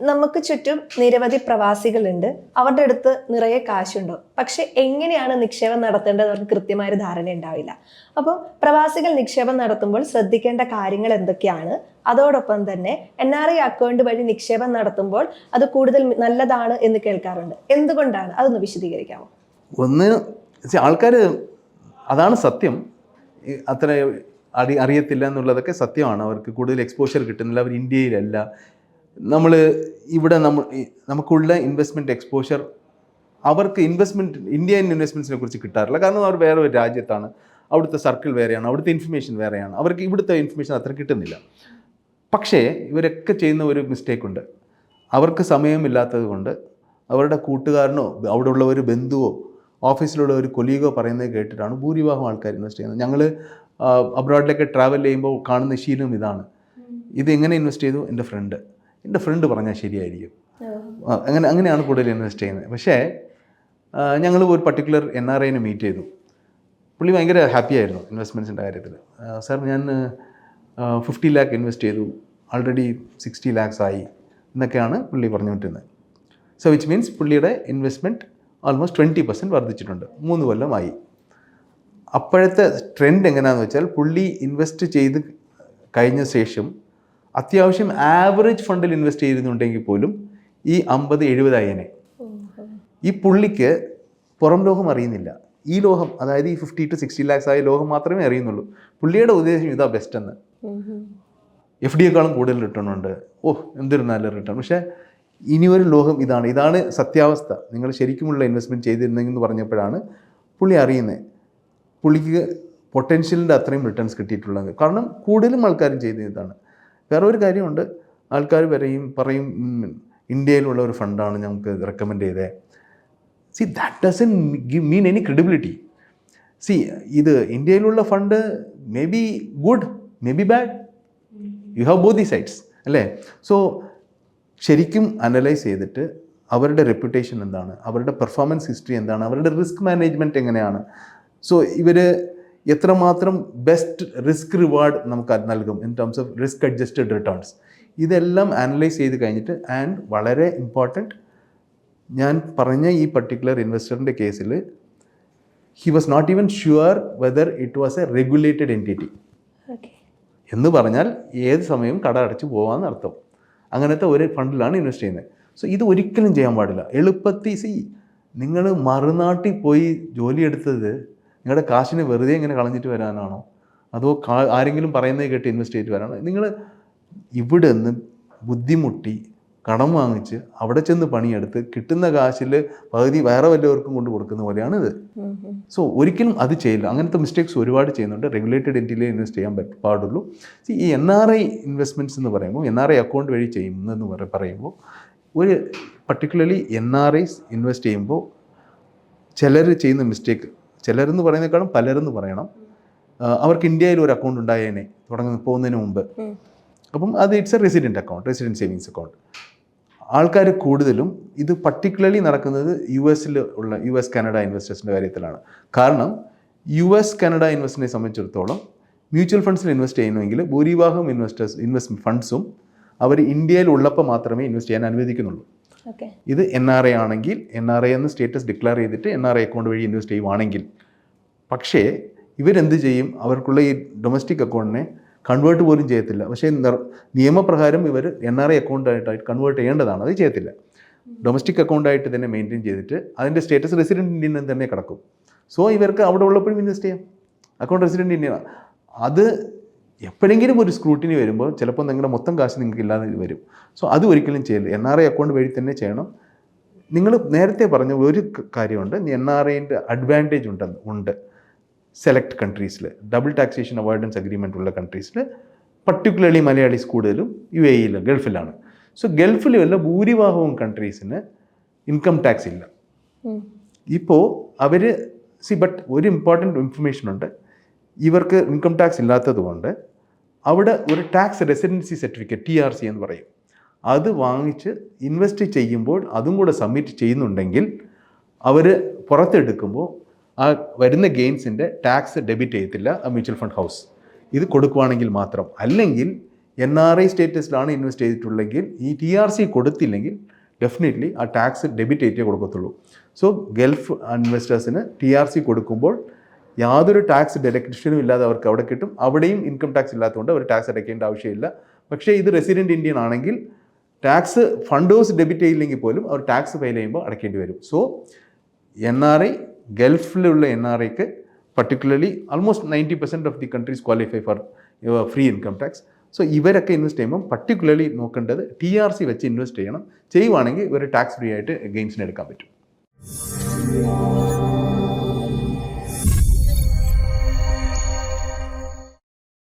നമുക്ക് ചുറ്റും നിരവധി പ്രവാസികളുണ്ട്. അവരുടെ അടുത്ത് നിറയെ കാശുണ്ടോ. പക്ഷെ എങ്ങനെയാണ് നിക്ഷേപം നടത്തേണ്ടത് അവർക്ക് കൃത്യമായൊരു ധാരണ ഉണ്ടാവില്ല. അപ്പോൾ പ്രവാസികൾ നിക്ഷേപം നടത്തുമ്പോൾ ശ്രദ്ധിക്കേണ്ട കാര്യങ്ങൾ എന്തൊക്കെയാണ്? അതോടൊപ്പം തന്നെ എൻ ആർ ഐ അക്കൗണ്ട് വഴി നിക്ഷേപം നടത്തുമ്പോൾ അത് കൂടുതൽ നല്ലതാണ് എന്ന് കേൾക്കാറുണ്ട്. എന്തുകൊണ്ടാണ്? അതൊന്ന് വിശദീകരിക്കാമോ? ഒന്ന് ആൾക്കാർ അതാണ് സത്യം. അത്ര അറി അറിയത്തില്ല എന്നുള്ളതൊക്കെ സത്യമാണ്. അവർക്ക് കൂടുതൽ എക്സ്പോഷർ കിട്ടുന്നില്ല. അവർ ഇന്ത്യയിലല്ല. നമ്മൾ ഇവിടെ നമ്മൾ നമുക്കുള്ള ഇൻവെസ്റ്റ്മെന്റ് എക്സ്പോഷർ അവർക്ക് ഇൻവെസ്റ്റ്മെന്റ് ഇന്ത്യൻ ഇൻവെസ്റ്റ്മെന്റ്സിനെ കുറിച്ച് കിട്ടാറില്ല. കാരണം അവർ വേറെ ഒരു രാജ്യത്താണ്. അവിടുത്തെ സർക്കിൾ വേറെയാണ്. അവിടുത്തെ ഇൻഫർമേഷൻ വേറെയാണ്. അവർക്ക് ഇവിടുത്തെ ഇൻഫർമേഷൻ അത്ര കിട്ടുന്നില്ല. പക്ഷേ ഇവരൊക്കെ ചെയ്യുന്ന ഒരു മിസ്റ്റേക്ക് ഉണ്ട്. അവർക്ക് സമയമില്ലാത്തത് കൊണ്ട് അവരുടെ കൂട്ടുകാരനോ അവിടെയുള്ള ഒരു ബന്ധുവോ ഓഫീസിലുള്ള ഒരു കൊലീഗോ പറയുന്നത് കേട്ടിട്ടാണ് ഭൂരിഭാഗം ആൾക്കാർ ഇൻവെസ്റ്റ് ചെയ്യുന്നത്. ഞങ്ങൾ അബ്രോഡിലൊക്കെ ട്രാവൽ ചെയ്യുമ്പോൾ കാണുന്ന ശീലം ഇതാണ്. ഇത് എങ്ങനെ ഇൻവെസ്റ്റ് ചെയ്തു? എന്റെ ഫ്രണ്ട് എന്റെ ഫ്രണ്ട് പറഞ്ഞാൽ ശരിയായിരിക്കും. അങ്ങനെ അങ്ങനെയാണ് കൂടുതൽ ഇൻവെസ്റ്റ് ചെയ്യുന്നത്. പക്ഷേ ഞങ്ങൾ ഒരു പർട്ടിക്കുലർ എൻ ആർ ഐനെ മീറ്റ് ചെയ്തു. പുള്ളി ഭയങ്കര ഹാപ്പി ആയിരുന്നു ഇൻവെസ്റ്റ്മെന്റ്സിന്റെ കാര്യത്തിൽ. സാർ ഞാൻ ഫിഫ്റ്റി ലാക്ക് ഇൻവെസ്റ്റ് ചെയ്തു. ആൾറെഡി സിക്സ്റ്റി ലാക്സ് ആയി എന്നൊക്കെയാണ് പുള്ളി പറഞ്ഞുകൊണ്ടിരുന്നത്. സോ വിച്ച് മീൻസ് പുള്ളിയുടെ ഇൻവെസ്റ്റ്മെന്റ് ഓൾമോസ്റ്റ് ട്വന്റി പെർസെന്റ് വർദ്ധിച്ചിട്ടുണ്ട്. മൂന്ന് കൊല്ലമായി. അപ്പോഴത്തെ ട്രെൻഡ് എങ്ങനെയാണെന്ന് വെച്ചാൽ പുള്ളി ഇൻവെസ്റ്റ് ചെയ്ത് കഴിഞ്ഞ ശേഷം അത്യാവശ്യം ആവറേജ് ഫണ്ടിൽ ഇൻവെസ്റ്റ് ചെയ്തിരുന്നുണ്ടെങ്കിൽ പോലും ഈ അമ്പത് എഴുപതായനെ ഈ പുള്ളിക്ക് പുറം ലോകം അറിയുന്നില്ല. ഈ ലോകം അതായത് ഈ ഫിഫ്റ്റി ടു സിക്സ്റ്റി ലാക്സ് ആയ ലോകം മാത്രമേ അറിയുന്നുള്ളൂ. പുള്ളിയുടെ ഉദ്ദേശം ഇതാ ബെസ്റ്റ് എന്ന്. എഫ് ഡി ഡിയേക്കാളും കൂടുതൽ റിട്ടേൺ ഉണ്ട്. ഓ എന്തൊരു നല്ല റിട്ടേൺ പക്ഷേ ഇനി ഒരു ലോകം ഇതാണ്. ഇതാണ് സത്യാവസ്ഥ. നിങ്ങൾ ശരിക്കുമുള്ള ഇൻവെസ്റ്റ്മെന്റ് ചെയ്തിരുന്നെങ്കിൽ എന്ന് പറഞ്ഞപ്പോഴാണ് പുള്ളി അറിയുന്നത് പുള്ളിക്ക് പൊട്ടൻഷ്യലിന്റെ അത്രയും റിട്ടേൺസ് കിട്ടിയിട്ടുള്ളത്. കാരണം കൂടുതലും ആൾക്കാരും ചെയ്യുന്ന ഇതാണ്. വേറെ ഒരു കാര്യമുണ്ട്. ആൾക്കാർ വരെയും പറയും ഇന്ത്യയിലുള്ള ഒരു ഫണ്ടാണ് ഞങ്ങൾക്ക് റെക്കമെൻഡ് ചെയ്തത് see that doesn't give me any credibility see ഇത് ഇന്ത്യയിലുള്ള fund may be good may be bad you have both the sides അല്ലേ? സോ ശരിക്കും അനലൈസ് ചെയ്തിട്ട് അവരുടെ റെപ്യൂട്ടേഷൻ എന്താണ്? അവരുടെ പെർഫോമൻസ് ഹിസ്റ്ററി എന്താണ്? അവരുടെ റിസ്ക് മാനേജ്മെന്റ് എങ്ങനെയാണ്? സോ ഇവർ എത്രമാത്രം ബെസ്റ്റ് റിസ്ക് റിവാർഡ് നമുക്ക് അത് നൽകും in terms of risk adjusted returns ഇതെല്ലാം അനലൈസ് ചെയ്ത് കഴിഞ്ഞിട്ട് ആൻഡ് വളരെ ഇമ്പോർട്ടന്റ് ഞാൻ പറഞ്ഞ ഈ പർട്ടിക്കുലർ ഇൻവെസ്റ്ററിന്റെ കേസിൽ he was not even sure whether it was a regulated entity okay എന്ന് പറഞ്ഞാൽ ഏത് സമയവും കട അടച്ചു പോകാമെന്ന് അർത്ഥം. അങ്ങനത്തെ ഒരു ഫണ്ടിലാണ് ഇൻവെസ്റ്റ് ചെയ്യുന്നത്. സോ ഇത് ഒരിക്കലും ചെയ്യാൻ പാടില്ല. എളുപ്പത്തിൽ സി നിങ്ങൾ മറുനാട്ടിൽ പോയി ജോലിയെടുത്തത് നിങ്ങളുടെ കാശിനെ വെറുതെ ഇങ്ങനെ കളഞ്ഞിട്ട് വരാനാണോ? അതോ ആരെങ്കിലും പറയുന്നത് കേട്ട് ഇൻവെസ്റ്റ് ചെയ്തിട്ട് വരാനോ നിങ്ങൾ ഇവിടെ നിന്ന് ബുദ്ധിമുട്ടി കടം വാങ്ങിച്ച് അവിടെ ചെന്ന് പണിയെടുത്ത് കിട്ടുന്ന കാശിൽ പകുതി വേറെ വല്ലവർക്കും കൊണ്ട് കൊടുക്കുന്ന പോലെയാണ് ഇത് സോ ഒരിക്കലും അത് ചെയ്യില്ല. അങ്ങനത്തെ മിസ്റ്റേക്സ് ഒരുപാട് ചെയ്യുന്നുണ്ട്. റെഗുലേറ്റഡ് എന്റിയിൽ ഇൻവെസ്റ്റ് ചെയ്യാൻ പറ്റ പാടുള്ളൂ. ഈ എൻ ആർ ഐ ഇൻവെസ്റ്റ്മെന്റ്സ് എന്ന് പറയുമ്പോൾ എൻ ആർ ഐ അക്കൗണ്ട് വഴി ചെയ്യുന്നതെന്ന് പറ- പറയുമ്പോൾ ഒരു particularly N R Is invest ചെയ്യുമ്പോൾ ചിലർ ചെയ്യുന്ന മിസ്റ്റേക്ക് ചിലരെന്ന് പറയുന്നതിനേക്കാളും പലരെന്ന് പറയണം. അവർക്ക് ഇന്ത്യയിൽ ഒരു അക്കൗണ്ട് ഉണ്ടായേനെ തുടങ്ങുന്ന പോകുന്നതിന് മുമ്പ്. അപ്പം അത് it's a resident account resident savings account ആൾക്കാർ കൂടുതലും ഇത് പർട്ടിക്കുലർലി നടക്കുന്നത് യു എസിൽ ഉള്ള യു എസ് കാനഡ ഇൻവെസ്റ്റേഴ്സിന്റെ കാര്യത്തിലാണ്. കാരണം യു എസ് കാനഡ ഇൻവെസ്റ്റിനെ സംബന്ധിച്ചിടത്തോളം മ്യൂച്വൽ ഫണ്ട്സിൽ ഇൻവെസ്റ്റ് ചെയ്യണമെങ്കിൽ ഭൂരിഭാഗം ഇൻവെസ്റ്റേഴ്സ് ഇൻവെസ്റ്റ് ഫണ്ട്സും അവർ ഇന്ത്യയിൽ ഉള്ളപ്പോൾ മാത്രമേ ഇൻവെസ്റ്റ് ചെയ്യാൻ അനുവദിക്കുന്നുള്ളൂ. ഇത് എൻ ആർ ഐ ആണെങ്കിൽ എൻ ആർ ഐ എന്ന് സ്റ്റേറ്റസ് ഡിക്ലെയർ ചെയ്തിട്ട് എൻ ആർ ഐ അക്കൗണ്ട് വഴി ഇൻവെസ്റ്റ് ചെയ്യുവാണെങ്കിൽ പക്ഷേ ഇവരെന്ത് ചെയ്യും? അവർക്കുള്ള ഈ ഡൊമസ്റ്റിക് അക്കൗണ്ടിനെ കൺവേർട്ട് പോലും ചെയ്യത്തില്ല. പക്ഷേ നിയമപ്രകാരം ഇവർ എൻ ആർ ഐ അക്കൗണ്ടായിട്ടായിട്ട് കൺവേർട്ട് ചെയ്യേണ്ടതാണ്. അത് ചെയ്യത്തില്ല. ഡൊമസ്റ്റിക് അക്കൗണ്ടായിട്ട് തന്നെ മെയിന്റെയിൻ ചെയ്തിട്ട് അതിന്റെ സ്റ്റേറ്റസ് റെസിഡന്റ് ഇന്ത്യൻ തന്നെ കിടക്കും. സോ ഇവർക്ക് അവിടെ ഉള്ളപ്പോഴും ഇൻവെസ്റ്റ് ചെയ്യാം. അക്കൗണ്ട് റെസിഡന്റ് ഇന്ത്യൻ അത് എപ്പോഴെങ്കിലും ഒരു സ്ക്രൂട്ടിനി വരുമ്പോൾ ചിലപ്പോൾ നിങ്ങളുടെ മൊത്തം കാശ് നിങ്ങൾക്ക് ഇല്ലാതെ വരും. സോ അത് ഒരിക്കലും ചെയ്യരുത്. എൻ ആർ ഐ അക്കൗണ്ട് വഴി തന്നെ ചെയ്യണം. നിങ്ങൾ നേരത്തെ പറഞ്ഞ ഒരു കാര്യമുണ്ട്. എൻ ആർ ഐന്റെ അഡ്വാന്റേജ് ഉണ്ടെന്ന് ഉണ്ട് സെലക്ട് കൺട്രീസിൽ ഡബിൾ ടാക്സേഷൻ അവോയ്ഡൻസ് അഗ്രിമെന്റ് ഉള്ള കൺട്രീസിൽ പർട്ടിക്കുലർലി മലയാളീസ് കൂടുതലും യു എ ഇയിൽ ഗൾഫിലാണ്. സോ ഗൾഫിലുള്ള ഭൂരിഭാഗവും കൺട്രീസിന് ഇൻകം ടാക്സ് ഇല്ല. ഇപ്പോൾ അവർ സി ബട്ട് ഒരു ഇമ്പോർട്ടന്റ് ഇൻഫർമേഷൻ ഉണ്ട്. ഇവർക്ക് ഇൻകം ടാക്സ് ഇല്ലാത്തത് കൊണ്ട് അവിടെ ഒരു tax residency certificate T R C എന്ന് പറയും. അത് വാങ്ങിച്ച് ഇൻവെസ്റ്റ് ചെയ്യുമ്പോൾ അതും കൂടെ സബ്മിറ്റ് ചെയ്യുന്നുണ്ടെങ്കിൽ അവർ പുറത്തെടുക്കുമ്പോൾ ആ വരുന്ന ഗെയിൻസിന്റെ ടാക്സ് ഡെബിറ്റ് ചെയ്യത്തില്ല ആ മ്യൂച്വൽ ഫണ്ട് ഹൗസ് ഇത് കൊടുക്കുവാണെങ്കിൽ മാത്രം. അല്ലെങ്കിൽ എൻ ആർ ഐ സ്റ്റേറ്റസിലാണ് ഇൻവെസ്റ്റ് ചെയ്തിട്ടുള്ളെങ്കിൽ ഈ ടി ആർ സി കൊടുത്തില്ലെങ്കിൽ ഡെഫിനറ്റ്ലി ആ ടാക്സ് ഡെബിറ്റ് ചെയ്തേ കൊടുക്കത്തുള്ളൂ. സോ ഗൾഫ് ഇൻവെസ്റ്റേഴ്സിന് ടി ആർ സി കൊടുക്കുമ്പോൾ യാതൊരു ടാക്സ് ഡെഡക്ഷനും ഇല്ലാതെ അവർക്ക് അവിടെ കിട്ടും. അവിടെയും ഇൻകം ടാക്സ് ഇല്ലാത്തതുകൊണ്ട് അവർ ടാക്സ് അടയ്ക്കേണ്ട ആവശ്യമില്ല. പക്ഷേ ഇത് റെസിഡന്റ് ഇന്ത്യൻ ആണെങ്കിൽ ടാക്സ് ഫണ്ട് ഹൗസ് ഡെബിറ്റ് ചെയ്യില്ലെങ്കിൽ പോലും അവർ ടാക്സ് ഫയൽ ചെയ്യുമ്പോൾ അടയ്ക്കേണ്ടി വരും. സോ എൻ ആർ ഐ ഗൾഫിലുള്ള എൻ ആർ ഐക്ക് particularly almost ninety percent of the countries qualify for free income tax so ഇവരൊക്കെ ഇൻവെസ്റ്റ് ചെയ്യുമ്പോൾ പർട്ടിക്കുലർലി നോക്കേണ്ടത് ടി ആർ സി വെച്ച് ഇൻവെസ്റ്റ് ചെയ്യണം. ചെയ്യുവാണെങ്കിൽ ഇവർ ടാക്സ് ഫ്രീ ആയിട്ട് ഗെയിംസിന് എടുക്കാൻ പറ്റും.